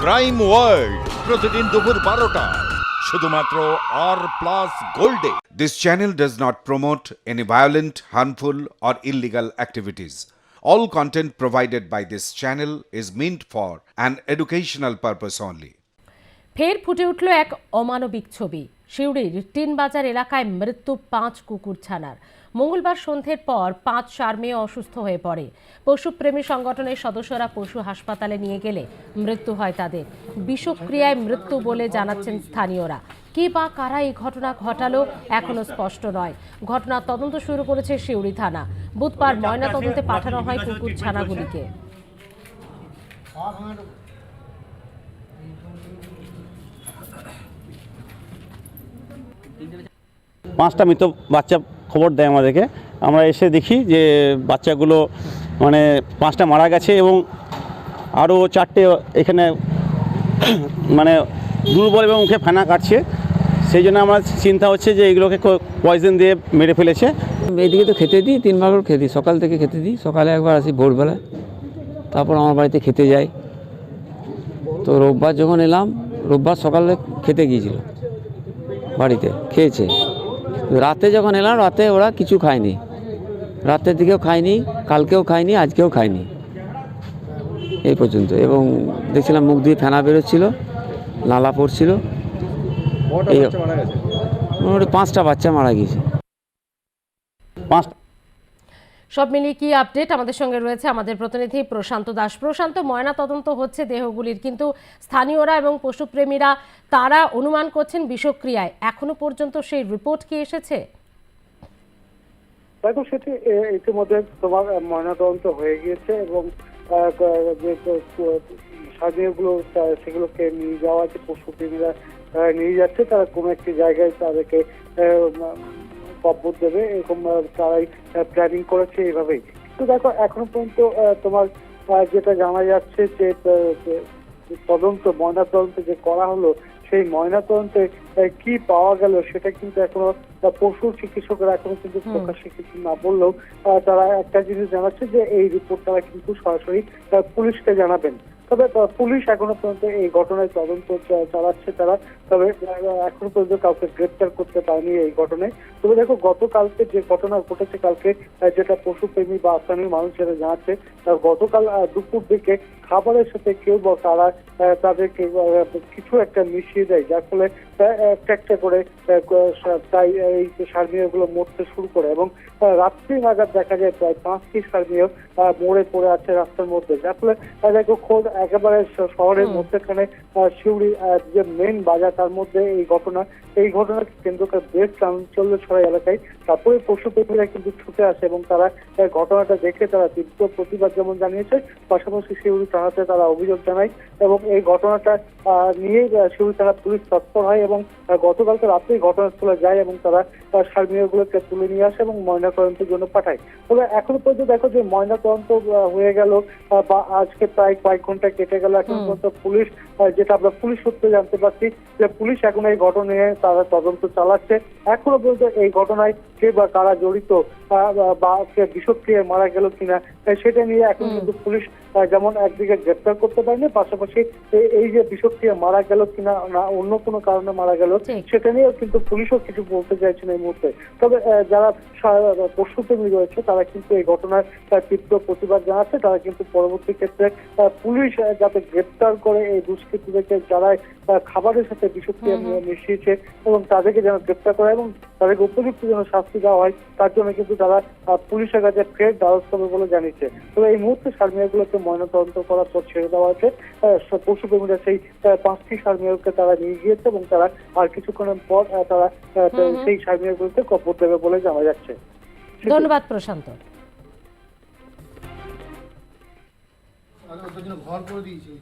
Crime world প্রতিদিন দুপুর বারোটায় শুধুমাত্র আর প্লাস গোল্ডে This channel does not promote any violent, harmful, or illegal activities. All content provided by this channel is meant for an educational purpose only. ফের ফুটে উঠল এক অমানবিক ছবি সিউড়ির টিনবাজার এলাকায় মৃত্যু পাঁচ কুকুর ছানার মঙ্গলবার সন্ধ্যের পর পাঁচ সার মেয়ে অসুস্থ হয়ে পড়ে। পশুপ্রেমী সংগঠনের সদস্যরা পশু হাসপাতালে নিয়ে গেলে মৃত্যু হয় তাদের। বিষক্রিয়ায় মৃত্যু বলে জানাচ্ছেন স্থানীয়রা। কে বা কারা এই ঘটনা ঘটালো এখনও স্পষ্ট নয়। ঘটনার তদন্ত শুরু করেছে সিউড়ি থানা। বুধবার ময়না তদন্তে পাঠানো হয় কুকুর ছানাগুলিকে। পাঁচটা মৃত বাচ্চা খবর দেয় আমাদেরকে। আমরা এসে দেখি যে বাচ্চাগুলো মানে পাঁচটা মারা গেছে এবং আরও চারটে এখানে মানে দুর্বল এবং মুখে ফেনা কাটছে। সেই জন্য আমার চিন্তা হচ্ছে যে এগুলোকে পয়জন দিয়ে মেরে ফেলেছে। এইদিকে তো খেতে দিই, তিনবার করে খেতে দিই, সকাল থেকে খেতে দিই, সকালে একবার আসি ভোরবেলা তারপর আমার বাড়িতে খেতে যাই। তো রোববার যখন এলাম, রোববার সকালে খেতে গিয়েছিল, বাড়িতে, খেয়েছে। রাতে যখন এলাম রাতে ওরা কিছু খায়নি। রাতের দিকেও খায়নি কালকেও খায়নি আজকেও খায়নি। এই পর্যন্ত। এবং দেখছিলাম মুখ দিয়ে ফেনা বেরোচ্ছিল নালা পড়ছিল। এই মোটামুটি পাঁচটা বাচ্চা মারা গিয়েছে। পাঁচটা সব মিলিয়ে কি আপডেট আমাদের সঙ্গে রয়েছে আমাদের প্রতিনিধি প্রশান্ত দাস। প্রশান্ত, ময়না তদন্ত হচ্ছে দেহগুলির, কিন্তু স্থানীয়রা এবং পশুপ্রেমীরা তারা অনুমান করছেন বিষক্রিয়ায়। এখনও পর্যন্ত সেই রিপোর্ট কি এসেছে? দেখো, সেটি ইতিমধ্যে তোমার ময়নাতদন্ত হয়ে গিয়েছে এবং স্বাধীনগুলো সেগুলোকে নিয়ে যাওয়া যে পশুপ্রেমীরা নিয়ে যাচ্ছে। তারা কোনো একটি জায়গায় তাদেরকে কব্বর দেবে এরকম তারাই প্ল্যানিং করেছে এইভাবেই তো দেখো এখনও পর্যন্ত তোমার যেটা জানা যাচ্ছে যে তদন্ত ময়না তদন্ত যে করা হলো সেই ময়না তদন্তে কি পাওয়া গেল সেটা কিন্তু এখনও পশু চিকিৎসকরা এখনও কিন্তু প্রকাশ্যে কিছু না বললেও তারা একটা জিনিস জানাচ্ছে যে এই রিপোর্ট তারা কিন্তু সরাসরি পুলিশকে জানাবেন। তবে পুলিশ এখনও পর্যন্ত এই ঘটনায় তদন্ত চালাচ্ছে তারা। তবে এখন পর্যন্ত কাউকে গ্রেপ্তার করতে পারেনি এই ঘটনায়। তবে দেখো গতকালকে যে ঘটনা ঘটেছে কালকে যেটা পশুপ্রেমী বা স্থানীয় মানুষ যারা জানাচ্ছে গতকাল দুপুর দিকে খাবারের সাথে কেউ বা তারা তাদেরকে কিছু একটা মিশিয়ে দেয় যার ফলে একটা একটা করে তাই এই সার্মিয়গুলো মরতে শুরু করে এবং রাত্রি নাগাদ দেখা যায় প্রায় পাঁচটি সার্মিয় মরে পড়ে আছে রাস্তার মধ্যে। যার ফলে দেখো খোদ একেবারে শহরের মধ্যেখানে সিউড়ি যে মেন বাজার তার মধ্যে এই ঘটনা এই ঘটনাকে কেন্দ্র করে বেশ চাঞ্চল্য ছড়া এলাকায়। তারপরে পশুপ্রেমীরা কিন্তু ছুটে আসে এবং তারা ঘটনাটা দেখে তারা তীব্র প্রতিবাদ যেমন জানিয়েছে পাশাপাশি সিউড়ি থানাতে তারা অভিযোগ জানায় এবং এই ঘটনাটা নিয়েই আহ, থানা পুলিশ তৎপর হয় এবং গতকালকে রাত্রেই ঘটনাস্থলে যায় এবং তারা সার্মীয়গুলোকে তুলে নিয়ে আসে এবং ময়নাতদন্তের জন্য পাঠায়। তবে এখনও পর্যন্ত দেখো যে ময়নাতদন্ত হয়ে গেল বা আজকে প্রায় কয়েক ঘণ্টা কেটে গেল। এখন পর্যন্ত পুলিশ যেটা আমরা পুলিশ সূত্রে জানতে পারছি যে পুলিশ এখন এই ঘটনা নিয়ে তারা তদন্ত চালাচ্ছে। এখনও পর্যন্ত এই ঘটনায় কে বা কারা জড়িত বা বিষক্রিয়ায় মারা গেল কিনা সেটা নিয়ে এখন কিন্তু পুলিশ যেমন একদিকে গ্রেপ্তার করতে পারেনি পাশাপাশি এই- যে বিষক্রিয়া মারা গেল কিনা না অন্য কোনো কারণে মারা গেল সেটা নিয়েও কিন্তু পুলিশও কিছু বলতে চাইছে না এই মুহূর্তে। তবে যারা পশুপ্রেমী রয়েছে তারা কিন্তু এই ঘটনার তীব্র প্রতিবাদ জানাচ্ছে তারা কিন্তু পরবর্তী ক্ষেত্রে পুলিশ যাতে গ্রেপ্তার করে এই দুষ্কৃতীদেরকে যারা খাবারের সাথে বিষক্রিয়া মিশিয়েছে এবং তাদেরকে যেন গ্রেপ্তার করা এবং তাদেরকে উপযুক্ত যেন শাস্তি দেওয়া হয় তার জন্য কিন্তু তারা আহ, পুলিশের কাছে ফের দ্বারস্থ হবে বলে জানিয়েছে। তবে এই মুহূর্তে সার্মিয়াগুলোকে ময়নাতদন্ত করার পর ছেড়ে দেওয়া হয়েছে। পশুপ্রেমীরা সেই আহ, পাঁচটি সার্মিয়াকে তারা নিয়ে গিয়েছে এবং তারা আর কিছুক্ষণের পর তারা আহ, সেই সার্মিয়াগুলোকে কবর দেবে বলে জানা যাচ্ছে। ধন্যবাদ প্রশান্ত। ঘর করে দিয়েছে।